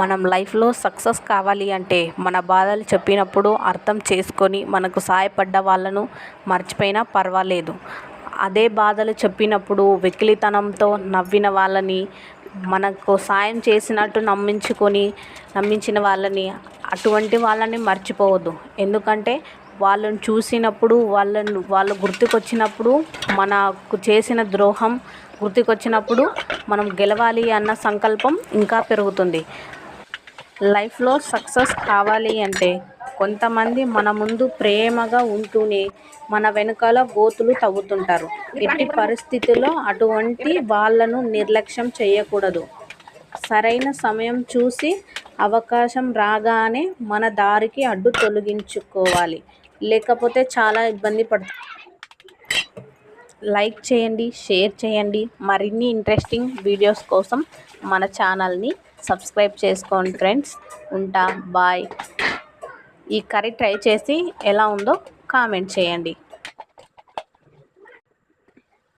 మనం లైఫ్లో సక్సెస్ కావాలి అంటే మన బాధలు చెప్పినప్పుడు అర్థం చేసుకొని మనకు సహాయపడ్డ వాళ్ళను మర్చిపోయినా పర్వాలేదు. అదే బాధలు చెప్పినప్పుడు వెకిలితనంతో నవ్విన వాళ్ళని మనకు సాయం చేసినట్టు నమ్మించుకొని నమ్మించిన వాళ్ళని అటువంటి వాళ్ళని మర్చిపోవద్దు. ఎందుకంటే వాళ్ళని చూసినప్పుడు వాళ్ళను వాళ్ళు గుర్తుకొచ్చినప్పుడు మనకు చేసిన ద్రోహం గుర్తుకొచ్చినప్పుడు మనం గెలవాలి అన్న సంకల్పం ఇంకా పెరుగుతుంది. లైఫ్లో సక్సెస్ కావాలి అంటే కొంతమంది మన ముందు ప్రేమగా ఉంటూనే మన వెనకాల గోతులు తవ్వుతుంటారు. ఎట్టి పరిస్థితుల్లో అటువంటి వాళ్ళను నిర్లక్ష్యం చేయకూడదు. సరైన సమయం చూసి అవకాశం రాగానే మన దారికి అడ్డు తొలగించుకోవాలి. లేకపోతే చాలా ఇబ్బంది పడుతుంది లైక్ చేయండి షేర్ చేయండి. మరిన్ని ఇంట్రెస్టింగ్ వీడియోస్ కోసం మన ఛానల్ని సబ్స్క్రైబ్ చేసుకోండి ఫ్రెండ్స్. ఉంటా బాయ్. ఈ కర్రీ ట్రై చేసి ఎలా ఉందో కామెంట్ చేయండి.